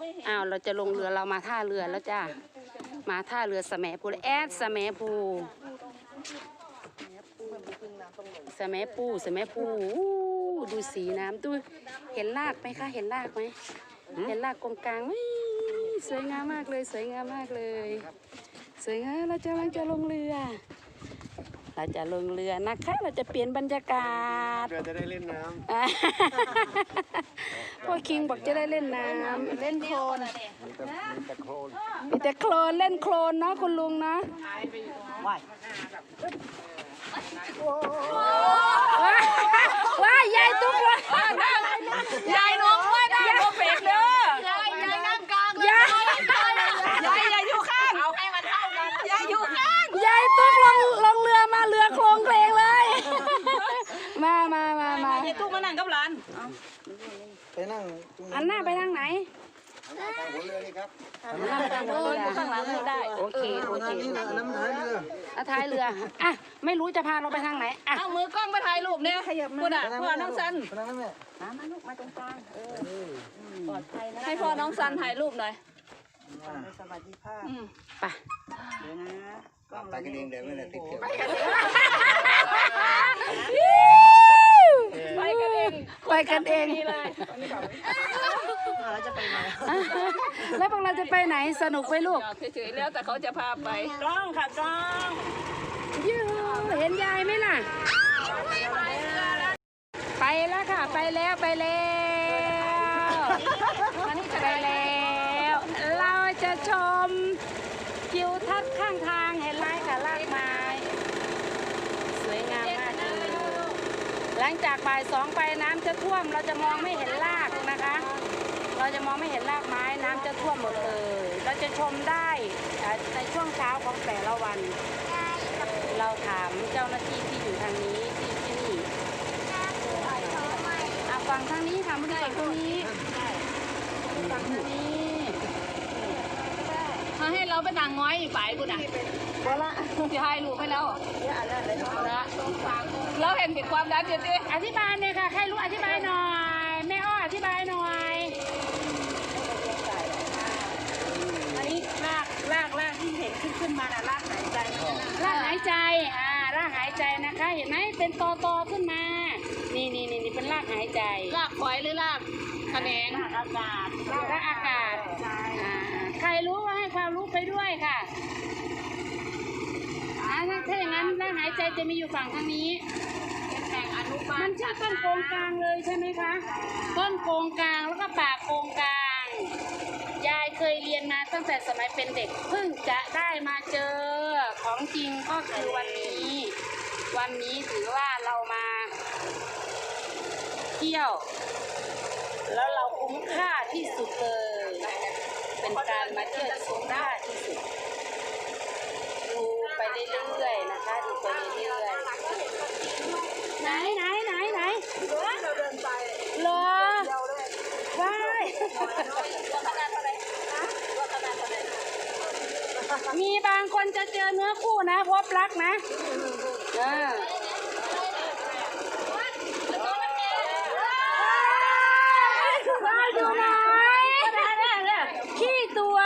ไม่เห็นอ้าวเราจะลงเรือเรามาท่าเรือแล้วจ้ามาท่าเรือสแมภูแอดสแมภูสแมปูสแมปูอู้ดูสีน้ำดูเห็นรากไหมคะเห็นรากไหมเห็นรากกงกลางไหมสวยงามมากเลย สวยงามมากเลย สวยงามเราจะกำลังจะลงเรือ เราจะลงเรือนะคะ เราจะเปลี่ยนบรรยากาศ เรือจะได้เล่นน้อ่าพ่อคิงบอกจะได้เล่นน้ำเล่นโคลนำมีแต่มีแต่โคลนมีแต่โคลนเล่นโคลนเนาะคุณลุงเนาะว้ายว้ายยายตุ๊กว่ายายลง ตู้มานั่งกับหลานไปนั่งตรงอันหน้าไปทางไหนทางหัวเรือนี่ครับหน้าไปทางเรือข้างหลังไม่ได้ โอเคโอเคนี่นะน้ำท้ายเรืออะท้ายเรืออะไม่รู้จะพาเราไปทางไหนอะเอามือกล้องมาถ่ายรูปเนี่ยขยับมาอะพ่อน้องซันไปนั่งแม่ให้พ่อน้องซันถ่ายรูปหน่อยไปไปกันเองเดี๋ยวไม่ได้ติดเกี่ยว ไปกันเองไปกันเอง นี่เลยแล้วพวกเราจะไปไหนสนุกไหมลูกจอดเฉยๆแล้วแต่เขาจะพาไปกล้องค่ะกล้องยูเห็นยายไหมล่ะ ไปแล้วค่ะ ไปแล้วไปแล้วไปแล้ว เราจะชมทิวทัศน์ข้างทางเห็นไรกับรากไม้ สวยงามมากเลยหลั งจากบ่ายสองไปน้ำจะท่วม เราจะมองไม่เห็นรากนะคะ เราจะมองไม่เห็นรากไม้ น้ำจะท่วมหมดเลยเราจะชมได้อ่าในช่วงเช้าของแต่ละวัน เราถามเจ้าหน้าที่ที่อยู่ทางนี้ที่ที่นี่อะฝั่งทางนี้ค่ะมาดูฝั่งทางนี้ฝั่งทางนี้มาให้เราไปนางง้อยอีกฝ่ายกูน่ะจะให้รูปให้แล้ว เราเห็นผิดความรักจริงอธิบายเลยค่ะ ใครรู้อธิบายหน่อย แม่อ้ออธิบายหน่อย อันนี้รากรากรากที่เห็นขึ้นขึ้นมาน่ะรากหายใจรากหายใจ อ่ารากหายใจนะคะ เห็นไหมเป็นตอตอๆขึ้นมา นี่นี่นี่นี่เป็นรากหายใจ รากฝอยหรือรากแขนงอากาศรากอากาศอ่าใครรู้ก็ให้ความรู้ไปด้วยค่ะอ่า ถ้าถ้าอย่างนั้นรากหายใจจะมีอยู่ฝั่งทางนี้แข่งอนุบามัลนชื่อต้นโกงกลางเลยใช่ไหมคะ ต้นโกงกลางแล้วก็ป่าโกงกลาง ยายเคยเรียนมาตั้งแต่สมัยเป็นเด็ก เพิ่งจะได้มาเจอของจริงก็คือวันนี้ วันนี้ถือว่าเรามาเที่ยว แล้วเราคุ้มค่าที่สุดเลย เป็นการมาเที่ยวที่คุ้มค่าที่สุดดูไป เรื่อยๆนะคะดูไปเรื่อยๆไหนไหนไหนไหนเราเดินไปเหรอว้ายตัวขนาดเท่าไดเท่าไหร่มีบางคนจะเจอเนื้อคู่นะพบรักนะเออว้ายอยู่ไหนขี้ตัว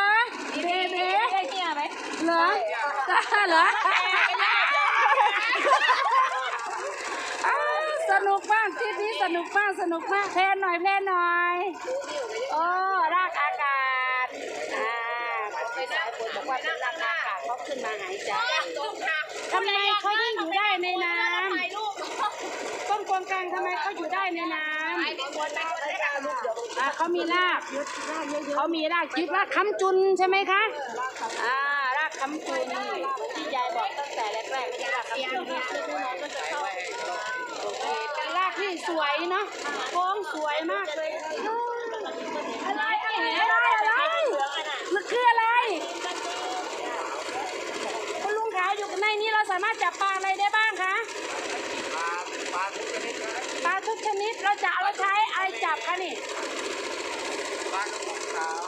เบเบ้ ได้เงี้ยไหม เหรอ เหรอสนุกมากทริปนี้สนุกมากสนุกมากแพนหน่อยแพนหน่อยโอ้รากอากาศอ่าคนไปสายฝนบอกว่าเป็นรากอากาศเขาขึ้นมาหายใจทำไมเขายิ่งอยู่ได้ในน้ำต้นกวางกลางทำไมเขาอยู่ได้ในน้ำเป็นคนไปคนได้การรูปเดี๋ยวอ่าเขามีรากเขามีรากยึดรากค้ำจุนใช่ไหมคะอ่ารากค้ำจุน ตั้งแต่แรกๆไม่ใช่รากค้ำจุนนะโอเคเป็นรากที่สวยเนาะโค้งสวยมากเลยอะไรอะไรอะไรอะไรมันคืออะไรคุณลุงขาวอยู่ในนี้เราสามารถจับปลาอะไรได้บ้างคะปลาทุกชนิดเราจะเอาใช้อะไรจับคะนี่ปลากระพงขาว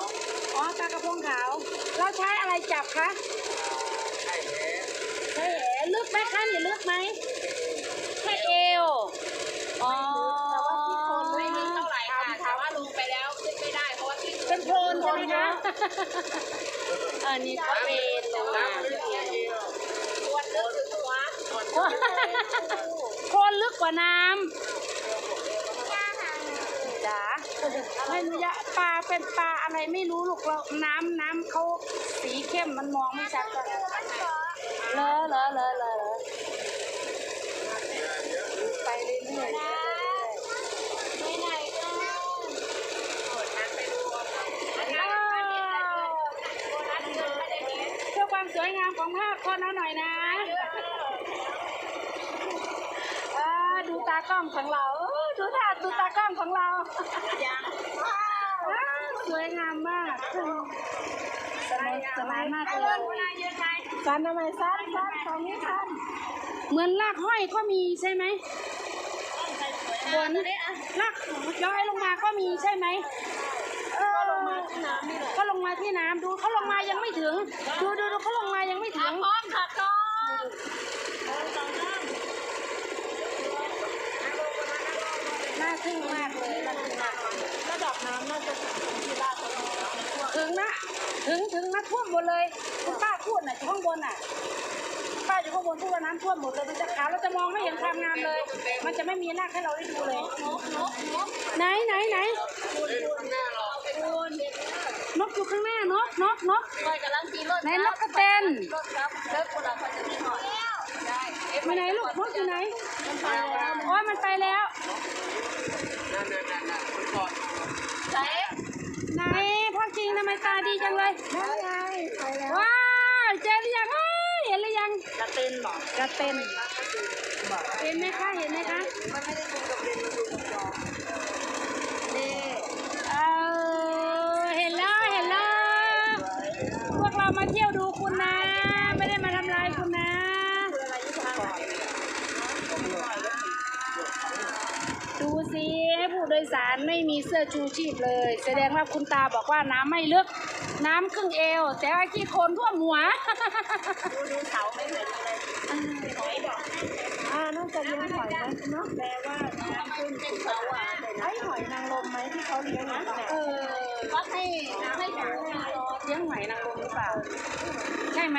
อ๋อปลากระพงขาว เราใช้อะไรจับคะ ไข่แห ใช้แหลึก ไหมคะนี่ลึกไหมแค่เอวอ๋อไม่มีเท่าไหร่ค่ะแต่ว่าลงไปแล้วขึ้นไม่ได้เพราะว่าที่เป็นโพนโพช่ไหมคะอันนี้ก็เป็นลงมาโคนลึกกว่าน้ำจ๋าไม่รู้ยะปลาเป็นปลาอะไรไม่รู้ลูกเราน้ำน้ำเขาสีเข้มมันมองไม่ชัดเลยเลอเลอเลอเลอะเลไปเรื่อยๆไปไหนกันเพื่อความสวยงามของภาพคนเอาหน่อยนะอดูตากล้องของเรา ดูท่าดูตากล้องของเราสวยงามมากสนุกสนานมากเลย สันทำไมสันสันตรงนี้สันเหมือนลากห้อยก็มีใช่ไหมเหมือนลากย้อยลงมาก็มีใช่ไหมเออน้ำนี่แหละเขาลงมาที่น้ำดูเขาลงมายังไม่ถึง ดูดูดูเขาลงมายังไม่ถึงพร้อมค่ะกล้องน่าทึ่งมากเลยน่าทึ่งมากระดับน้ำน่าจะถึงที่ลาดเขาแล้วถึงนะ ถึงถึงนะท่วมหมดเลยคุณป้า พูดน่ะอยู่ข้างบนน่ะป้าอยู่ข้างบนพูดว่าน้ำท่วมหมดเลยมันจะขาวเราจะมองไม่เห็นความงามเลย มันจะไม่มีรากให้เราได้ดูเลยนกนกนกไหนไหนไหนคุณนกอยู่ข้างหน้านกนกนกคอยกำลังตีรถไหนนกกระเต็นรถครับเลิกคนละคนจะมีหน่อยได้อยู่ไหนลูกนกอยู่ไหนมันไปแล้วอ๋อมันไปแล้วนั่นนั่นนั่นนั่นคุณก่อนใช่ไหนพ่อจริงทำไมตาดีจังเลยนั่นไงว้าวเจอหรือยังเอ้ยเห็นหรือยังกระเต็นบอกกระเต็นเห็นไหมคะเห็นไหมคะ มันไม่ได้ดูกับเรียนมันดูกับจอนี่ เออเห็นแล้ว เห็นแล้ว พวกเรามาเที่ยวดูคุณนะ ไม่ได้มาทำลายคุณนะ คืออะไรที่ทางไหน ดูสิผู้โด ยสารไม่มีเสื้อชูชีพเลย แสดงว่าคุณตาบอกว่าน้ำไม่ลึก น้ำครึ่งเอว แต่ว่าขี้โคลนท่วมหัว ดูดูเสาไม่เห็นอะไรหอยบอกอ่าน่าจะเลี้ยงหอยนะเนาะแปลว่าน้ำขึ้นเป็นเสาอะไอ้หอยนางรมไหมที่เขาเลี้ยงนะเออก็ให้ให้หนูให้รอเลี้ยงหอยนางรมหรือเปล่า ใช่ไหม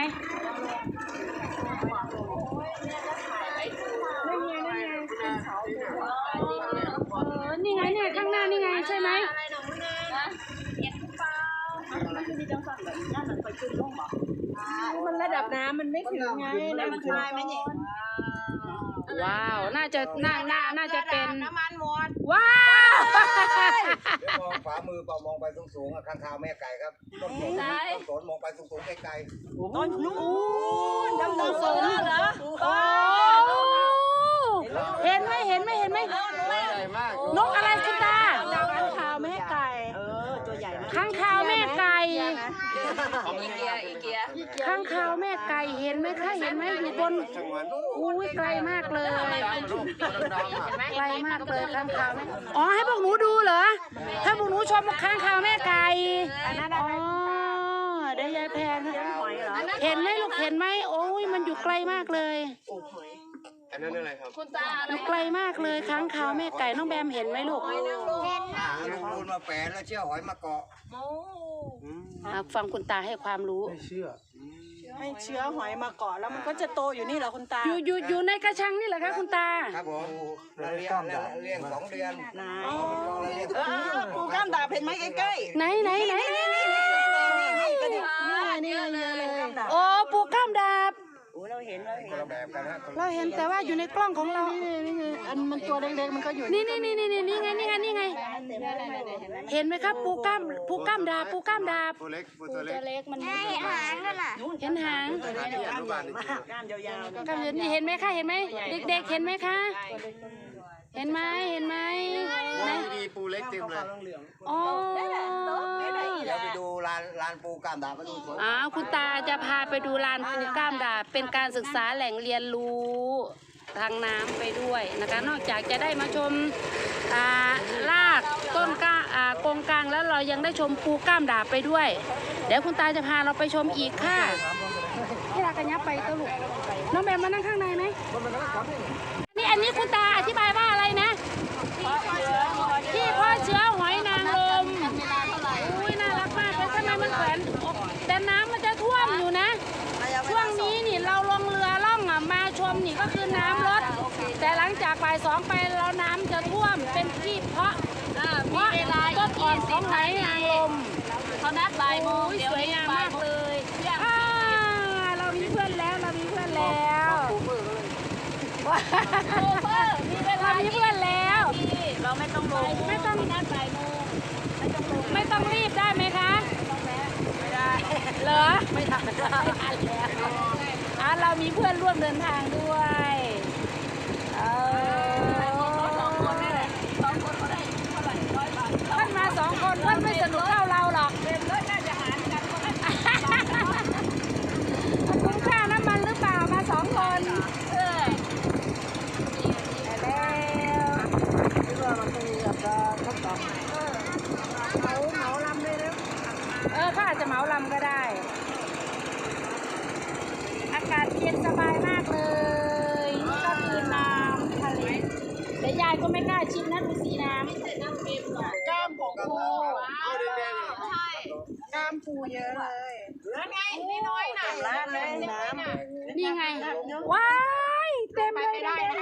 ไม่มีนั่นไงเป็นเสาอยู่ เออ นี่ไงเนี่ยข้างหน้านี่ไงใช่ไหมอะไรหนูนะเห็นเปล่ามันจะมีจังสันแบบนี้มันไปขึ้นลงบอกมันระดับน้ำมันไม่ถึงไงแล้วมันน้ำคลายไหมเนี่ยว้าว น่าจะ น่า น่า น่าจะเป็น น้ำมันหมด ว้าวเดี๋ยวมองขวามือเปล่ามองไปสูงๆอะข้างคาวแม่ไก่ครับ ต้นสนต้นสนมองไปสูงๆไกลต้นนู้นดำต้ดำนโซโซนเหรอโอ้เห็นไหมเห็นไหมเห็นไหม ๆตัวใหญ่มาก นกอะไรคุณตา ข้างคาวแม่ไก่ เออ ตัวใหญ่มาก ข้างคาวแม่ไก่ อีเกียอีเกียข้างคาวแม่ไก่เห็นไหมคะเห็นไหมอยู่บนอุ้ยไกลมากเลยไกลมากเลยข้างคาวแม่อ๋อให้พวกหนูดูเหรอถ้าพวกหนูชมข้างคาวแม่ไก่อ๋อเดี๋ยวยายแพนเห็นไหมลูกเห็นไหมโอ้ยมันอยู่ไกลมากเลย อันนั้นอะไรครับคุณตาอยู่ไกลมากเลยข้างคาวแม่ไก่น้องแบมเห็นไหมลูกหางลูกคูณมาแฝงแล้วเชี่ยวหอยมาเกาะโอ้อะฟังคุณตาให้ความรู้ให้เชื้อหอยมาเกาะแล้วมันก็จะโตอยู่นี่เหรอคุณตา อยู่อยู่อยู่ในกระชังนี่แหละคะคุณตา ครับผมเราเลี้ยงแล้วเลี้ยงสองเดือนไหนเราเลี้ยงเออปูก้ามดาบเห็นไหมใกล้ไหนไหนไหนๆนี่ไงนี่ไงเยอะเลยโอ้ปูกล้ามดาบโอ้ เราเห็นเราเห็คนนละแบบกันนะเราเห็นแต่ว่าอยู่ในกล้องของเรา นี่ไงอันมันตัวเล็กๆมันก็อยู่นี่นี่นี่นี่นี่นี่ไงนี่ไงนี่ไง เห็นไหมครับปูกล้ามปูกล้ามดาบปูกล้ามดาบตัวเล็กตัวเล็กตัวเล็กมันเห็นหางนั่นน่ะเห็นหางที่อนุบาลนี่ก้ามยาวๆกล้ามเห็นนี่เห็นไหมคะเห็นไหมเด็กๆเห็นไหมคะ เห็นไหมเห็นไหมไหนมีปูเล็กเต็มเลยอ๋อเดี๋ยวไปดูลานลานปูกามดาบมาดูสวนอ๋อคุณตาจะพาไปดูลานปูกล้ามดาบเป็นการศึกษาแหล่งเรียนรู้ทางน้ำไปด้วยนะคะ นอกจากจะได้มาชมอ่ารากต้นกล้าอ่ากงกลางแล้วเรายังได้ชมปูกล้ามดาบไปด้วย เดี๋ยวคุณตาจะพาเราไปชมอีกค่ะที่รากันยับไปตัวลูกน้องแบมมานั่งข้างในไหมนี่ อันนี้คุณตาอธิบายว่าอะไรนะ ที่พ่อเชื้อหอยนางรมอุ้ยน่ารักมากแล้วทำไมมันเหมือนแต่น้ำมันจะท่วมอยู่นะ ช่วงนี้นี่เราลงเรือล่องมาชมนี่ก็คือน้ำลด แต่หลังจากปลายสองไปแล้วน้ำจะท่วมเป็นที่เพาะเพราะต้นอ่อนของหอยนางรมเขานัดบายโมงสวยงาม ชเฟอร์มีเวลาเรามีเพื่อนแล้วที่เราไม่ต้องลงไม่ต้องนัดบ่ายโมงไม่ต้องลงไม่ต้องรีบได้ไหมคะไม่ได้เหรอไม่ทันไม่ทันแล้วอะเรามีเพื่อนร่วมเดินทางด้วยเออ สองคนนี่แหละสองคนเขาได้เท่าไหร่ร้อยบาท ท่านมาสองคนท่านไม่สนุกเท่าเราหรอก เป็นรถน่าจะหารกันคนละ คุ้มค่าน้ำมันหรือเปล่ามาสองคน เออ ไปแล้วเออเขาอา จจะเหมาลำก็ได้ อากาศเย็นสบายมากเลยนี่ก็คือน้ำทะเลแต่ยายก็ไม่กล้าชิมนะดูสีน้ำกล้ามของปูใช่กล้ามปูเยอะเลยนั่นไงนี่น้อยน่ะร้านเลยน้นี่ไงว้ายเต็มเลยเห็นไห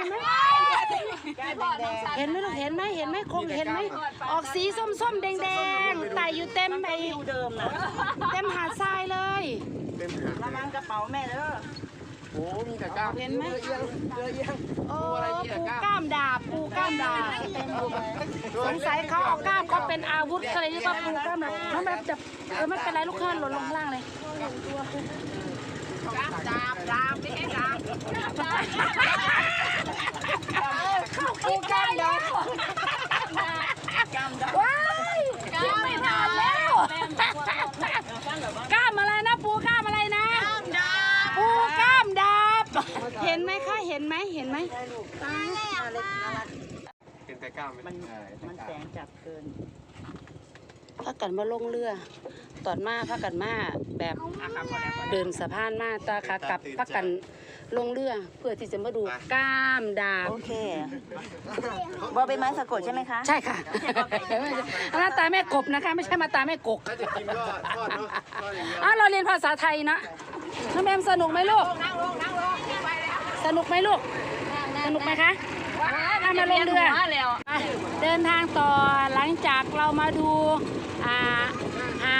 มเห็นไหมลูกเห็นไหมเห็นไหมคงเห็นไหมออกสีส้มส้มๆแดงแดงๆไต่อยู่เต็มไอำปูเดิมน่ะเต็มหาดทรายเลยระวังกระเป๋าแม่เด้อโอ้มีแต่กล้ามเห็นไหมเอียงเรือเอียงโอ้ปูกล้ามดาบปูกล้ามดาบสงสัยเขาเอากล้ามเขาเป็นอาวุธก็เลยเรียกว่าปูกล้ามดาบน้องแบบจับเออไม่เป็นไรลูกเพื่อนหล่นลงข้างล่างเลย ดาบดาบไม่ใช่ดาบปูกล้ามดาบว้ายคิดไม่นานแล้วกล้ามอะไรนะปูกล้ามอะไรนะปูกล้ามดาบ เห็นไหมคะเห็นไหมเห็นไหมเป็นแต่กล้ามไหมมันมันแสงจับเกิน พากันมาลงเรือ ตอนมาพากันมาแบบเดินสะพานมาตาขากลับพากันลงเรือเพื่อที่จะมาดูกล้ามดาบโอเคบอเป็นไม้สะกดใช่ไหมคะ ใช่ค่ะหน้าตาแม่กบนะคะ ไม่ใช่มาตาแม่กกถ้าจะกินก็ทอดเนาะทอดอย่างเดียวอ้าวเราเรียนภาษาไทยนะน้องแมมสนุกไหมลูกสนุกไหมลูกสนุกไหมคะถ้ามาลงเรือแล้วไปเดินทางต่อหลังจากเรามาดูอ่า ห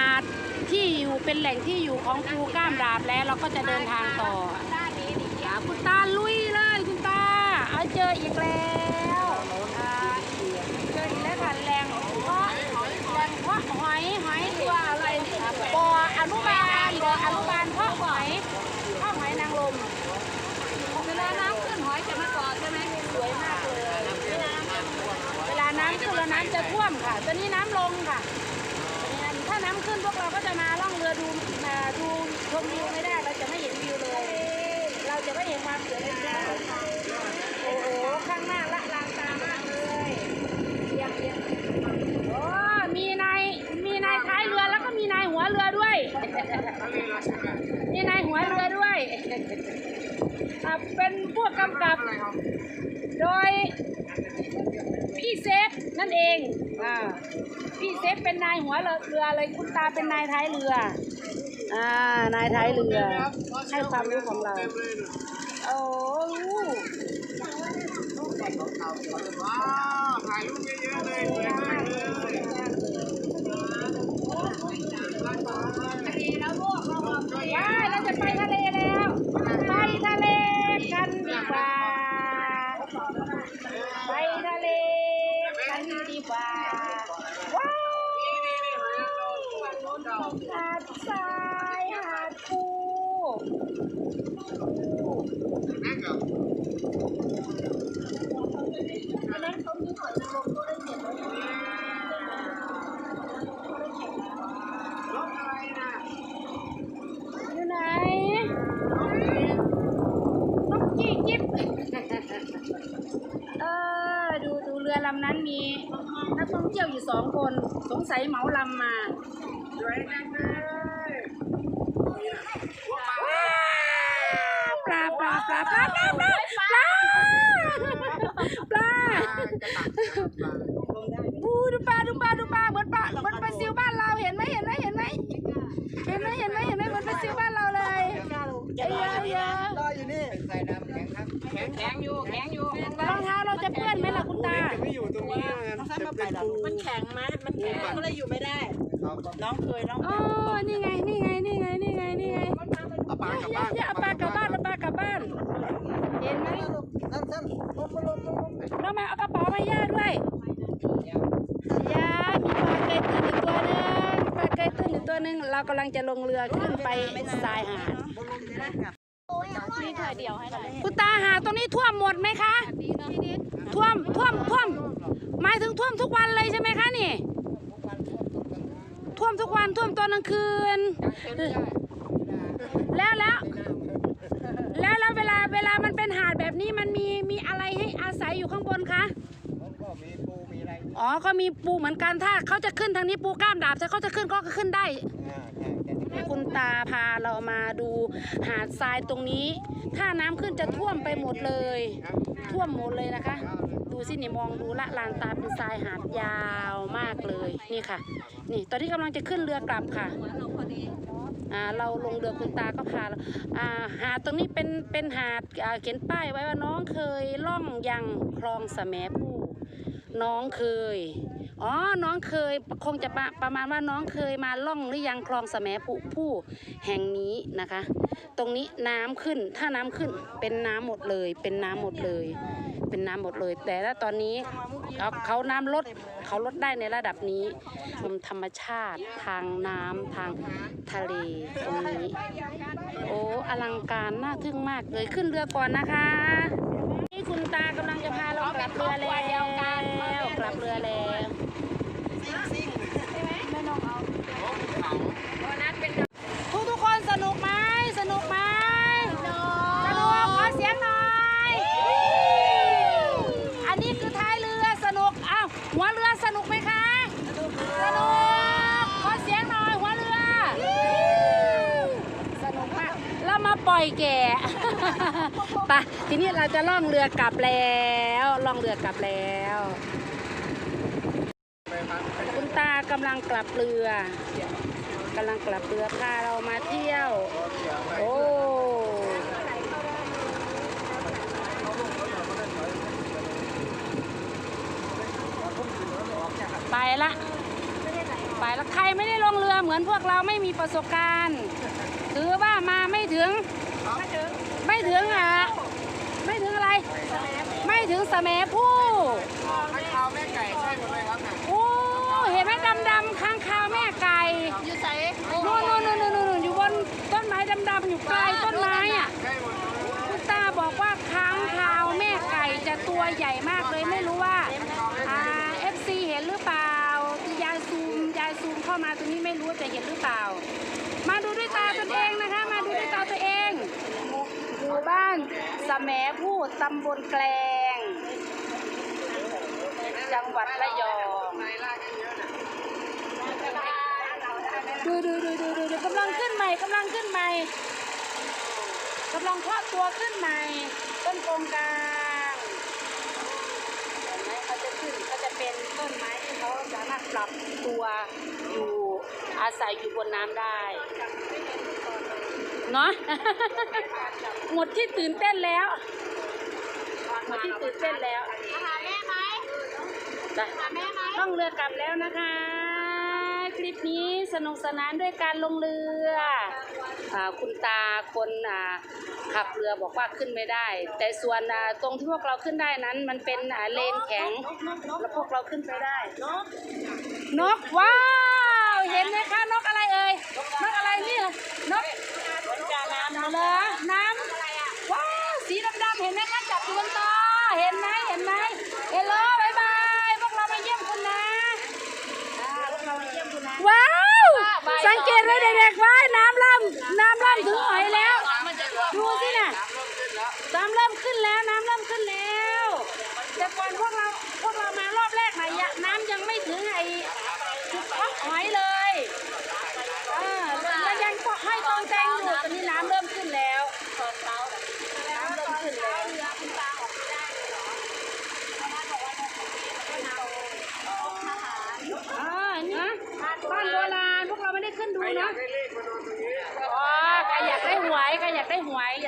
าดที่อยู่เป็นแหล่งที่อยู่ของภูก้ามดาบแล้วเราก็จะเดินทางต่อคุณตาลุยเลยคุณตาเอาเจออีกแล้วเจออีกแล้วค่ะแหล่งเพาะแหล่งเพาะหอยหอยตัวอะไรบ่ออนุบาลบ่ออนุบาลเพาะหอยเพาะหอยนางรมเวลาน้ำขึ้นหอยจะมาต่อใช่ไหมสวยมากเลยเวลาน้ำขึ้นแล้วน้ำจะท่วมค่ะ ตอนนี้น้ำลงค่ะ วกเราก็จะมาล่องเรือดูอ่าดูชมวิวไม่ได้เราจะไม่เห็นวิวเลย เราจะไม่เห็นความสวยงามโอ้โหข้างหน้าละลานตามากเลยเยี่ยมเยี่ยมโอ้มีนายมีนายท้ายเรือแล้วก็มีนายหัวเรือด้วยมีนายหัวเรือด้วยเป็นผู้กำกับ โดยพี่เซฟนั่นเอง อ่าพี่เซฟเป็นนายหัวเรือเลยคุณตาเป็นนายท้ายเรือ อ่านายท้ายเรือให้ความรู้ของเรา โอ้โหถ่ายรูปเยอะๆเลยสวยมากเลยว้ายเราจะไปทะเลแล้ว ไปทะเลกันดีกว่า ไปทะเลกันดีกว่า ว้าวหาดทรายหาดปู อยู่ไหนนกจี้จิ๊บเออ ดูดูเรือลำนั้นมีนักท่องเที่ยวอยู่สองคน สงสัยเหมาลำมาว้ อยู่แข็งอยู่รองเท้าเราจะเปื้อนไหมล่ะคุณตา จะไม่อยู่ตรงนี้นะน้องสั้นจะมาไปเป็นหรอปูมันแข็งไหมมันแข็งก็เลยอยู่ไม่ได้เขาก็น้องเคยน้องอ๋อนี่ไง นี่ไง นี่ไง นี่ไง นี่ไงเอาปลากลับบ้านอย่าเอาปลากลับบ้านเอาปลากลับบ้าน เห็นไหมสั้นสั้นลงมาลงลงลงเรามาเอากระเป๋ามาย่าด้วยย่ามีปลาเกยตื้นอีกตัวหนึงปลาเกยตื้นอีกตัวหนึง เรากำลังจะลงเรือขึ้นไปทรายหาด นี่ถ่ายเดี่ยวให้หน่อย คุณตาหาดตรงนี้ท่วมหมดไหมคะ ท่วม ท่วม ท่วม หมายถึง ท่วมทุกวันเลยใช่ไหมคะนี่ ท่วมทุกวันท่วมตอนกลางคืน แล้วแล้วแล้วแล้วเวลาเวลามันเป็นหาดแบบนี้มันมีมีอะไรให้อาศัยอยู่ข้างบนคะมันก็มีปูมีอะไรอ๋อก็มีปูเหมือนกันถ้าเขาจะขึ้นทางนี้ปูกล้ามดาบถ้าเขาจะขึ้นก็ขึ้นได้อ่าใช่ใช่คุณตาพาเรามาดู หาดทรายตรงนี้ ถ้าน้ำขึ้นจะท่วมไปหมดเลย ท่วมหมดเลยนะคะ ดูสินี่มองดูละลานตาเป็นทรายหาดยาวมากเลยนี่ค่ะ นี่ตอนที่กำลังจะขึ้นเรือกลับค่ะอ่าเราลงเรือคุณตาก็พาาอ่าหาดตรงนี้เป็นเป็นหาดอ่าเขียนป้ายไว้ว่าน้องเคยล่องยังคลองสะแมผู้น้องเคย อ๋อ น้องเคยคงจะประประมาณว่าน้องเคยมาล่องหรือยังคลองสมผู้ผู้แห่งนี้นะคะ ตรงนี้น้ำขึ้นถ้าน้ำขึ้นเป็นน้ำหมดเลย เป็นน้ำหมดเลย เป็นน้ำหมดเลย แต่ถ้าตอนนี้เขาเขาน้ำลดเขาลดได้ในระดับนี้ชมธรรมชาติทางน้ำทางทะเลตรงนี้ โอ้อลังการน่าทึ่งมากเลยขึ้นเรือก่อนนะคะนี่คุณตากำลังจะพาเรากลับเรือแล้วกลับเรือแล้ว ทุกทุกๆคนสนุกไหมสนุกไหมสนุกขอเสียงหน่อย อันนี้คือท้ายเรือสนุกอ้าวหัวเรือสนุกไหมคะ สนุกสนุกขอเสียงหน่อยหัวเรือ สนุกมากเรามาปล่อยแก่ ไปทีนี้เราจะล่องเรือกลับแล้วล่องเรือกลับแล้วคุณตากำลังกลับเรือกำลังกลับเรือพาเรามาเที่ยว โอ้ไปละไปละใครไม่ได้ลงเรือเหมือนพวกเราไม่มีประสบการณ์ ถือว่ามาไม่ถึง ไม่ถึงอะ ไม่ถึงอะไรไม่ถึงสะแมผู้ข้างคาวแม่ไก่ใช่หมดเลยครับน่ะโอ้เห็นไหมดำดำๆค้างคาวแม่ไก่อยู่ใส่นู่นนู่นนู่นนู่นอยู่บนต้นไม้ดำดำๆอยู่ปลายต้นไม้อะใช่หมดเลยคุณตาบอกว่าค้างคาวแม่ไก่จะตัวใหญ่มากเลยไม่รู้ว่าอ่าเอฟซีเห็นหรือเปล่ายายซูมยายซูมเข้ามาตรงนี้ไม่รู้ว่าจะเห็นหรือเปล่า มาดูด้วยตาตนเองนะคะ มาดูด้วยตาตัวเองห มู่บ้านสะแหมพูดตำบลแกลง จังหวัดระยองดูดูดูดูดูดูกำลังขึ้นใหม่กำลังขึ้นใหม่กำลังครอบตัวขึ้นใหม่ ต้นโกงกลางเห็นไหมเขาจะขึ้นเขาจะเป็นต้นไม้ที่เขาสามารถปรับตัวอยู่อาศัยอยู่บนน้ำได้ เนาะ หมดที่ตื่นเต้นแล้ว หมดที่ตื่นเต้นแล้วหาแม่ไหมไปต้องเรือกลับแล้วนะคะ คลิปนี้สนุกสนานด้วยการลงเรืออาคุณตาคนอ่าขับเรือบอกว่าขึ้นไม่ได้ แต่ส่วนอ่าตรงที่พวกเราขึ้นได้นั้น มันเป็นอ่าเลนแข็ง แล้วพวกเราขึ้นไปได้ นกว้าว เห็นไหมคะนกอะไรเอ่ยนกอะไรนี่เหรอนกน้ำ เหรอน้ำว้าวสีดำๆเห็นไหมคะจับอยู่บนตอเห็นไหมเห็นไหมเฮลโลบายบายพวกเรามาเยี่ยมคุณนะอ่าพวกเรามาเยี่ยมคุณนะว้าวสังเกตไว้เด็กๆว่าน้ำล่ำน้ำล่ำถึงหอยแล้ว ดูสิน่ะน้ำเริ่มขึ้นแล้วน้ำเริ่มขึ้นแล้วแต่ก่อนพวกเราพวกเรามารอบแรกไหนยะน้ำยังไม่ถึงไอ้จุดพักหอยเลยเออแล้วยังให้ตองแตงอยู่ตอนนี้น้ำเริ่มขึ้นแล้วน้ำเริ่มขึ้นแล้วอ่านี่บ้านโบราณพวกเราไม่ได้ขึ้นดูเนาะ ให้เลขมาโดนตรงนี้ อ๋อใคร อยากได้หวยใครอยา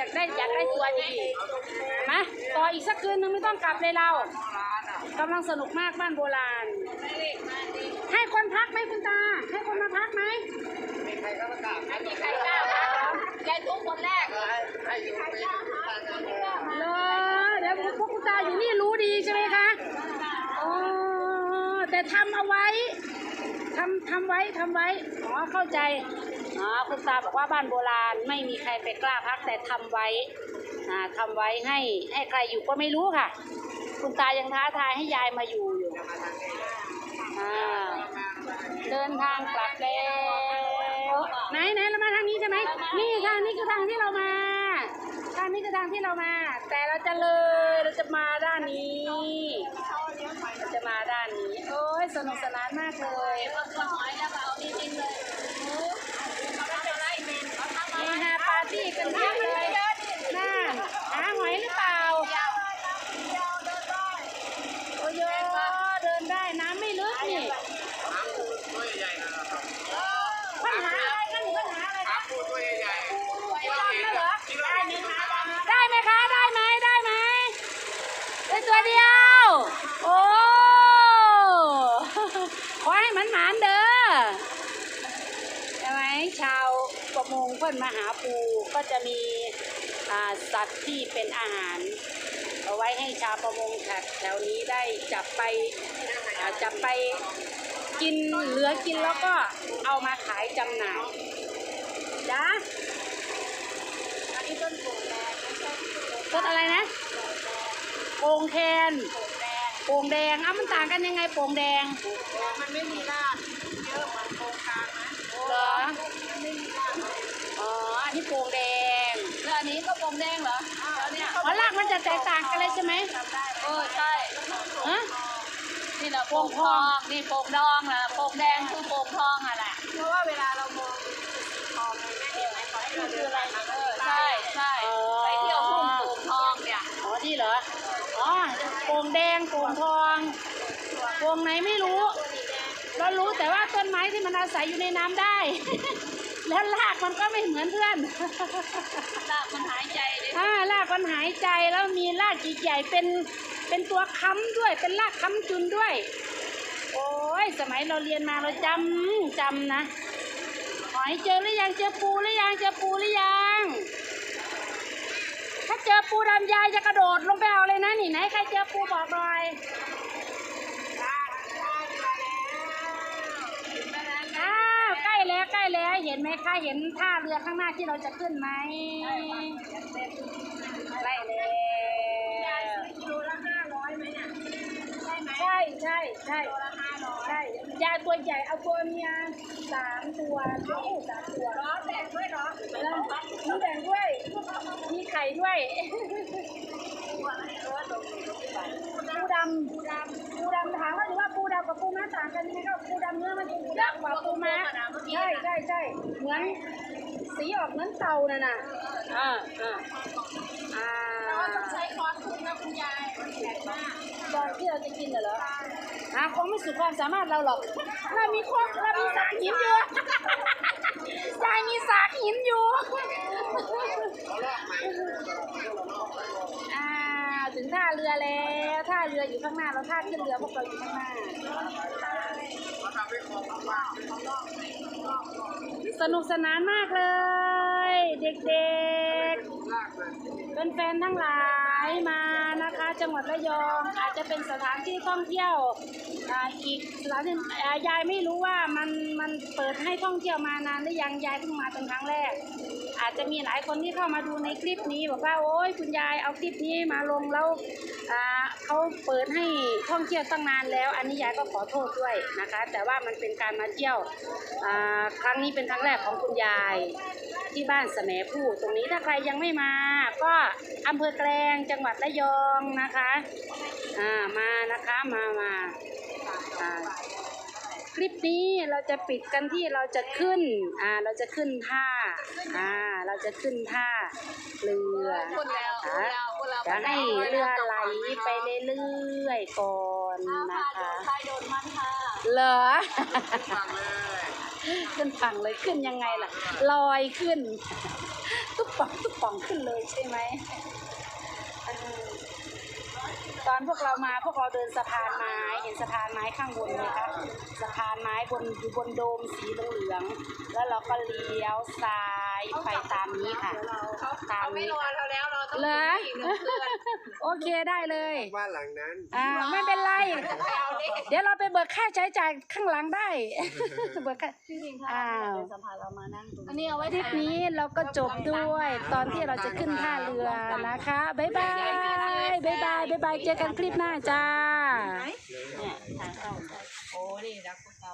ก ได้หวยอยากได้อยากได้ตัวดีมาต่ออีกสักคืนนึงไม่ต้องกลับเลยเรากำลังสนุกมากบ้านโบราณ ให้คนพักไหมคุณตา ให้คนมาพักไหมใครกล้าพักยายทุกคนแรกเลยเดี๋ยวพวกคุณตาอยู่นี่รู้ดีใช่ไหมคะอ๋อแต่ทำเอาไว้ทำทำไว้ทำไว้อ๋อเข้าใจ อ๋อคุณตาบอกว่าบ้านโบราณไม่มีใครไปกล้าพักแต่ทำไว้อ่าทำไว้ให้ให้ใครอยู่ก็ไม่รู้ค่ะ คุณตายังท้าทายให้ยายมาอยู่อยู่อ่าเดินทางกลับแล้วไหนไหนเรามาทางนี้ใช่ไหมนี่ทางนี้คือทางที่เรามาทางนี้คือทางที่เรามา แต่เราจะเลยเราจะมาด้านนี้เราจะมาด้านนี้ โอ้ยสนุกสนานมากเลยมีฮา ปีกกันเยอะเลยน่าหาหอยหรือเปล่าโอ้ยเดินได้น้ำไม่ลึกนี่ตัวใหญ่นะครับปัญหาอะไรกันปัญหาอะไรปลาปูตัวใหญ่ได้เหรอได้ไหมคะ ได้ไหมได้ไหมได้ตัวเดียว โอ้ขอให้มันหมานเด้อใช่ไหมชาวประมงเพื่อนมาหาปู จะมีอ่าสัตว์ที่เป็นอาหาร เอาไว้ให้ชาวประมงแถบแถวนี้ได้จับไปอ่าจับไปกินเหลือกินแล้วก็เอามาขายจำหน่ายจ้าอันนี้ต้นโป่งแดงไม่ใช่ต้นอะไรนะโป่งแคนโป่งแดงโป่งแดงอ้าวมันต่างกันยังไงโป่งแดง มันไม่มีรากเยอะเหมือนโครงการนะเหรอมันไม่มีราก อ๋อ อันนี้โป่งแดง แล้วอันนี้ก็โป่งแดงเหรอแล้วเนี่ยอ๋อรากมันจะแตกต่างกันเลยใช่ไหมเออใช่ฮะนี่เราโป่งทอง นี่โป่งดองนะโป่งแดงคือโป่งทองอะแหละเพราะว่าเวลาเรามองทองมันไม่เห็นไหมขอให้เราเดินอะไรเออใช่ใช่ไปเที่ยวทุ่งโป่งทองเนี่ย อ๋อ นี่เหรอ อ๋อ โป่งแดง โป่งทองโป่งไหนไม่รู้ เรารู้แต่ว่าต้นไม้ที่มันอาศัยอยู่ในน้ำได้ แล้วรากมันก็ไม่เหมือนเพื่อนรากมันหายใจเลยถ้ารากมันหายใจแล้วมีรากใหญ่ๆเป็นเป็นตัวค้ำด้วย เป็นรากค้ำจุนด้วย โอ้ยสมัยเราเรียนมาเราจำจำนะหอยเจอหรือยังเจอปูหรือยังเจอปูหรือยังถ้าเจอปูดำยายจะกระโดดลงไปเอาเลยนะนี่ไหนใครเจอปูบอกหน่อยอ้าวใกล้ แล้วใกล้แล้วเห็นไหมคะเห็นท่าเรือข้างหน้าที่เราจะขึ้นไหมใกล้แล้วกิโละห้าร้อยไหมเนี่ยใช่ไหมใช่ใช่ใช่กิโละห้าร้อยใช่ยาตัวใหญ่เอาตัวเมียสามตัวตัวผู้สามตัวร้อแบ่งด้วยเหรอแล้วมีแบ่งด้วย มีไข่ด้วย ปูดำปูดำปูดำถามว่าหรือว่าปูดำกับปูม้าต่างกันไหมก็ปูดำเนื้อมันจะเยอะกว่าปูม้าใช่ใช่ใช่เหมือนสีออกเหมือนเต่าน่ะน่ะอ่าอ่าอ่าต้องใช้ค้อนทุบนะคุณยายมันแข็งมากตอนที่เราจะกินน่ะเหรอหาคงไม่สุดความสามารถเราหรอกเรามีครบเรามีสากหินอยู่ยายมีสากหินอยู่อ่า ถึงท่าเรือแล้วท่าเรืออยู่ข้างหน้าแล้วท่าขึ้นเรือพวกเราอยู่ข้างหน้าสนุกสนานมากเลย เด็กๆเป็นแฟนๆทั้งหลายมานะคะ จังหวัดระยองอาจจะเป็นสถานที่ท่องเที่ยวอีกสถานที่อ่ายายไม่รู้ว่ามันมันเปิดให้ท่องเที่ยวมานานหรือยังยายเพิ่งมาเป็นครั้งแรก อาจจะมีหลายคนที่เข้ามาดูในคลิปนี้บอกว่าโอ๊ยคุณยายเอาคลิปนี้มาลงแล้วเขาเปิดให้ท่องเที่ยวตั้งนานแล้ว อันนี้ยายก็ขอโทษด้วยนะคะ แต่ว่ามันเป็นการมาเที่ยวครั้งนี้เป็นครั้งแรกของคุณยายที่บ้านแสมผู้ตรงนี้ถ้าใครยังไม่มา ก็อำเภอแกลงจังหวัดระยองนะคะ อ่ามานะคะมามาอ่า คลิปนี้เราจะปิดกันที่เราจะขึ้น อ่า เราจะขึ้นท่า อ่า เราจะขึ้นท่าเรือพูดแล้วพูดแล้วพูดแล้วจะให้เรือไหลไปเรื่อยๆก่อนนะคะใครโดนมันค่ะเหรอสั่งเลยขึ้นฝั่งเลยขึ้นยังไงล่ะ ลอยขึ้น ตุ๊บป่องตุ๊บป่องขึ้นเลยใช่ไหมเออ ตอนพวกเรามาพวกเราเดินสะพานไม้เห็นสะพานไม้ข้างบนไหมคะสะพานไม้บนอยู่บนโดมสีเหลืองๆแล้วเราก็เลี้ยวซ้าย ไปตามนี้ค่ะ ตามไม่นี้รอเราแล้วเราต้องเหรออีกหนึ่งเดือนโอเคได้เลย บ้านหลังนั้น อ่าไม่เป็นไรเอาดิเดี๋ยวเราไปเบิกค่าใช้จ่ายข้างหลังได้ เบิกค่าจริงๆอ้าวสัมภาษณ์เรามานั่งตรงนี้อันนี้เอาไว้ทริปนี้เราก็จบด้วยตอนที่เราจะขึ้นท่าเรือนะคะบ๊ายบายบ๊ายบายบ๊ายบายเจอกันคลิปหน้าจ้าโอ้นี่รักพวกเขา